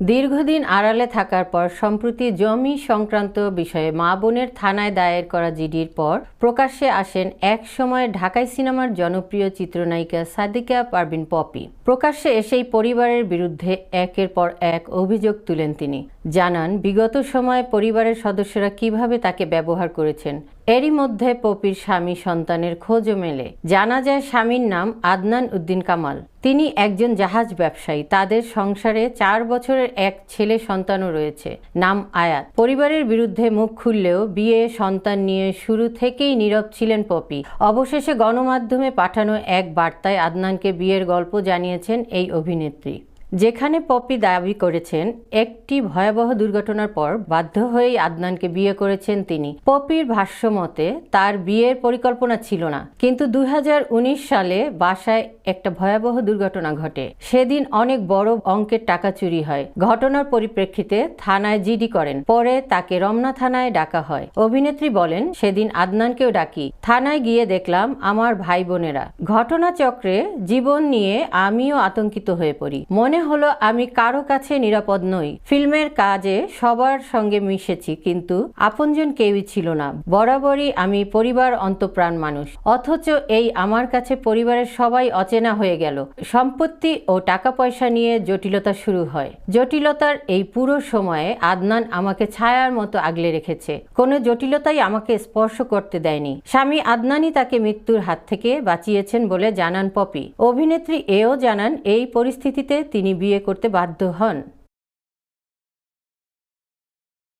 দীর্ঘদিন আড়ালে থাকার পর সম্প্রতি জমি সংক্রান্ত বিষয়ে মা বোনের থানায় দায়ের করা জিডির পর প্রকাশ্যে আসেন এক সময় ঢাকাই সিনেমার জনপ্রিয় চিত্রনায়িকা সাদিকা পারভিন পপি। প্রকাশ্যে এসেই পরিবারের বিরুদ্ধে একের পর এক অভিযোগ তুলেন তিনি। জানান, বিগত সময়ে পরিবারের সদস্যরা কীভাবে তাকে ব্যবহার করেছেন এরই মধ্যে পপির স্বামী সন্তানের খোঁজও মেলে। জানা যায় স্বামীর নাম আদনান উদ্দিন কামাল। তিনি একজন জাহাজ ব্যবসায়ী। তাদের সংসারে চার বছরের এক ছেলে সন্তানও রয়েছে, নাম আয়াত। পরিবারের বিরুদ্ধে মুখ খুললেও বিয়ে সন্তান নিয়ে শুরু থেকেই নীরব ছিলেন পপি। অবশেষে গণমাধ্যমে পাঠানো এক বার্তায় আদনানকে বিয়ের গল্প জানিয়েছেন এই অভিনেত্রী। যেখানে পপি দাবি করেছেন, একটি ভয়াবহ দুর্ঘটনার পর বাধ্য হয়েই আদনানকে বিয়ে করেছেন তিনি। পপির ভাষ্য মতে, তার বিয়ের পরিকল্পনা ছিল না, কিন্তু দুই সালে বাসায় একটা ভয়াবহ দুর্ঘটনা ঘটে। সেদিন অনেক বড় অঙ্কের টাকা চুরি হয়। ঘটনার পরিপ্রেক্ষিতে থানায় জিডি করেন। পরে তাকে রমনা থানায় ডাকা হয়। অভিনেত্রী বলেন, সেদিন আদনানকেও ডাকি। থানায় গিয়ে দেখলাম আমার ভাই বোনেরা। ঘটনাচক্রে জীবন নিয়ে আমিও আতঙ্কিত হয়ে পড়ি। মনে হলো আমি কারও কাছে নিরাপদ নই। ফিল্মের কাজে সবার সঙ্গে মিশেছি, কিন্তু আপনজন কেউই ছিল না। বরাবরই আমি পরিবার অন্তপ্রাণ মানুষ। অথচ এই আমার কাছে পরিবারের সবাই অচেনা হয়ে গেল। সম্পত্তি ও টাকা পয়সা নিয়ে জটিলতা শুরু হয়। জটিলতার এই পুরো সময়ে আদনান আমাকে ছায়ার মতো আগলে রেখেছে। কোনো জটিলতাই আমাকে স্পর্শ করতে দেয়নি। স্বামী আদনানই তাকে মৃত্যুর হাত থেকে বাঁচিয়েছেন বলে জানান পপি। অভিনেত্রী এও জানান, এই পরিস্থিতিতে তিনি বিয়ে করতে বাধ্য হন।